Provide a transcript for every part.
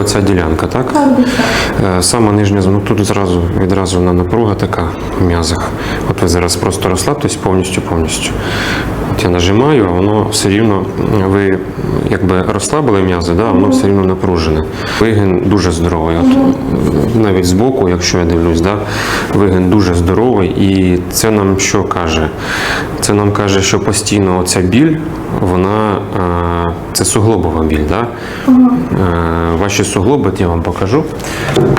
Оця ділянка, так? Е, Сама нижня, ну тут зразу відразу на напруга така в м'язах. От ви зараз просто розслабтесь повністю, повністю. От я нажимаю, а воно все рівно, ви якби розслабили м'язи, да, воно все рівно напружене. Вигин дуже здоровий. От, навіть збоку, якщо я дивлюсь, да, вигин дуже здоровий. І це нам що каже? Це нам каже, що постійно оця біль, вона е, це суглобова біль. Да? Угу. Ваші суглоби, я вам покажу.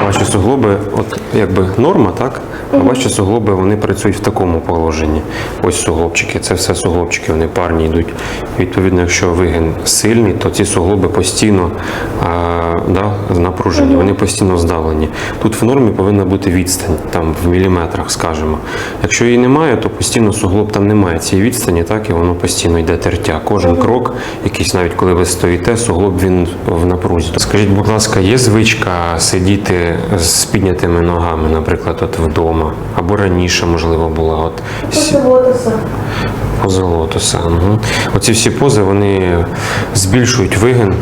Ваші суглоби, от якби норма, так? А ваші суглоби вони працюють в такому положенні. Ось суглобчики, це все суглобчики, вони парні йдуть. Відповідно, якщо вигин сильний, то ці суглоби постійно а, да, напружені, вони постійно здавлені. Тут в нормі повинна бути відстань, там в міліметрах, скажімо. Якщо її немає, то постійно суглоб там немає цієї відстані, так і воно постійно йде тертя. Кожен крок, якийсь навіть коли ви стоїте, суглоб він в напрузі. Скажіть, будь ласка, є звичка сидіти з піднятими ногами, наприклад, от вдома, або раніше, можливо, була от Це лотоса. Поза лотоса. Угу. Оці всі пози вони збільшують вигин е,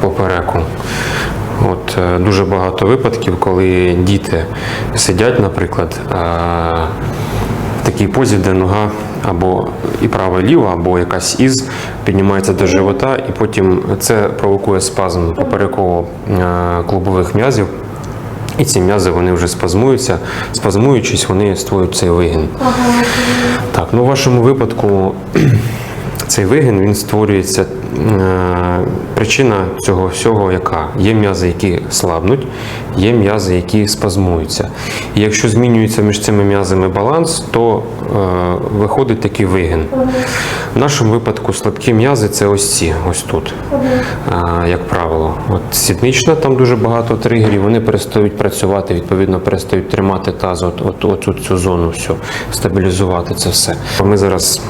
попереку. От, е, дуже багато випадків, коли діти сидять, наприклад, е, в такій позі, де нога або і права, і ліва, або якась із піднімається до живота, і потім це провокує спазм попереково-клубових м'язів. І ці м'язи вони вже спазмуються. Спазмуючись, вони створюють цей вигін. Так, ну в вашому випадку цей вигін він створюється. е, Причина цього всього яка? Є м'язи, які слабнуть, є м'язи, які спазмуються. І якщо змінюється між цими м'язами баланс, то е, виходить такий вигін. В нашому випадку слабкі м'язи це ось ці, ось тут, як правило. От сіднична, там дуже багато тригерів, вони перестають працювати, відповідно, перестають тримати таз, от, от, от, от цю зону, всю, стабілізувати це все. Ми зараз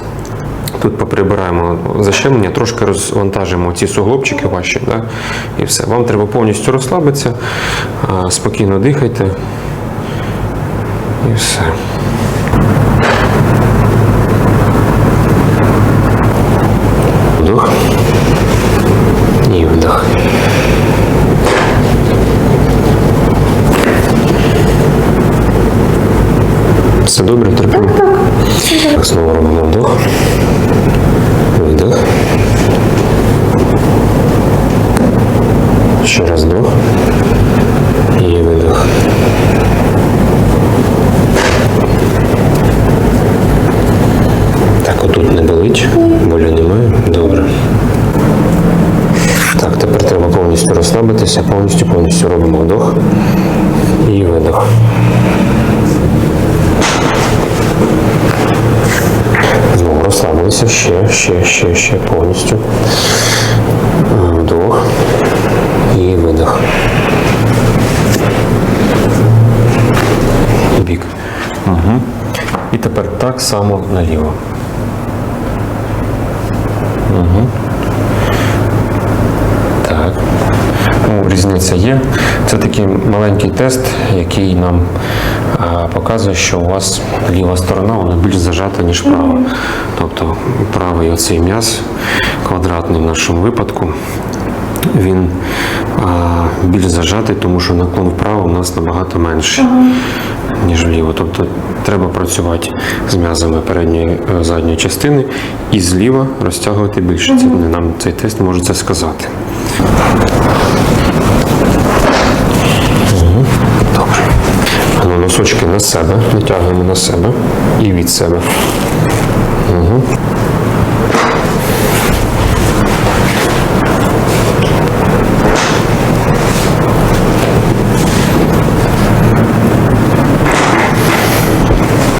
Тут поприбираємо защемлення, трошки розвантажимо ці суглобчики ваші, да? і все. Вам треба повністю розслабитися, спокійно дихайте. І все. Вдох. І вдох. Все добре, терпимо. Так, знову робимо вдох. Видох. Ще раз вдох. І видох. Так, отут не болить, болю немає. Добре. Так, тепер повністю розслабитися, повністю повністю робимо вдох і видох. Знову розслабилися ще, ще, ще, ще повністю. Вдох і видох. І бік. Угу. І тепер так само наліво. Угу. Так. Ну, різниця є. Це такий маленький тест, який нам а, показує, що у вас ліва сторона вона більш зажата, ніж права. Тобто правий оцей м'яз, квадратний в нашому випадку, він а, більш зажатий, тому що наклон вправо у нас набагато менший, ніж вліво. Тобто треба працювати з м'язами передньої е, задньої частини і зліва розтягувати більше. Це нам цей тест може це сказати. Добре. Ну, носочки на себе, натягуємо на себе і від себе.